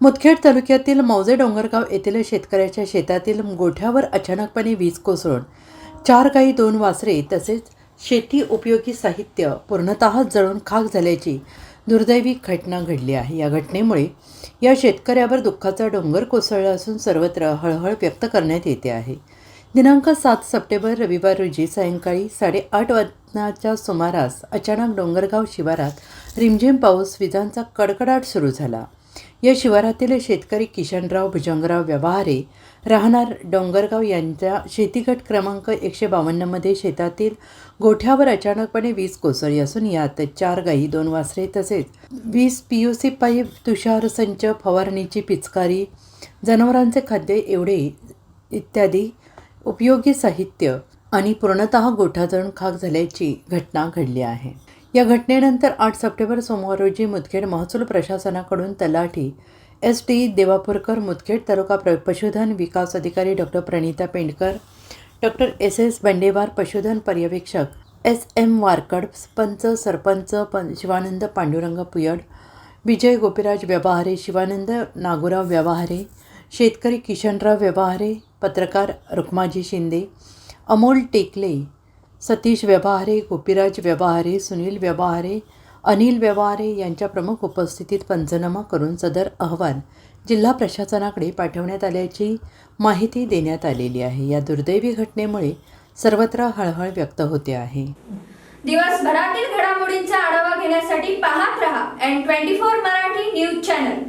मुदखेड तालुक्यातील मौजे डोंगरगाव येथील शेतकऱ्याच्या शेतातील गोठ्यावर अचानकपणे वीज कोसळून चार गाई दोन वासरे तसेच शेती उपयोगी साहित्य पूर्णतः जळून खाक झाल्याची दुर्दैवी घटना घडली आहे. या घटनेमुळे या शेतकऱ्यावर दुःखाचा डोंगर कोसळला असून सर्वत्र हळहळ व्यक्त करण्यात येते आहे. दिनांक सात सप्टेंबर रविवार रोजी सायंकाळी साडेआठ वाजण्याच्या सुमारास अचानक डोंगरगाव शिवारात रिमझिम पाऊस विजांचा कडकडाट सुरू झाला. या शिवारातील शेतकरी किशनराव भुजंगराव व्यवहारे राहणार डोंगरगाव यांच्या शेतीगट क्रमांक एकशे बावन्नमध्ये शेतातील गोठ्यावर अचानकपणे वीज कोसळली असून यात चार गाई दोन वासरे तसेच वीस पी यू सी पाईप तुषार संच फवारणीची पिचकारी जनावरांचे खाद्य एवढे इत्यादी उपयोगी साहित्य आणि पूर्णतः गोठा जळून खाक झाल्याची घटना घडली आहे. या घटनेनंतर आठ सप्टेंबर सोमवार रोजी मुदखेड महसूल प्रशासनाकडून तलाठी एस टी देवापूरकर मुदखेड तालुका प्र पशुधन विकास अधिकारी doctor Pranita Pendkar doctor S S Bandewar पशुधन पर्यवेक्षक एस एम वारकड पंच सरपंच पं शिवानंद पांडुरंग पुयड विजय गोपीराज व्यवहारे शिवानंद नागोराव व्यवहारे शेतकरी किशनराव व्यवहारे पत्रकार रुक्माजी शिंदे अमोल टेकले सतीश व्यवहारे गोपीराज व्यवहारे सुनील व्यवहारे अनिल व्यवहारे यांच्या प्रमुख उपस्थितीत पंचनामा करून सदर अहवाल जिल्हा प्रशासनाकडे पाठवण्यात आल्याची माहिती देण्यात आलेली आहे. या दुर्दैवी घटनेमुळे सर्वत्र हळहळ व्यक्त होते आहे. दिवसभरातील घडामोडींचा आढावा घेण्यासाठी पाहत रहा N twenty four Marathi news channel.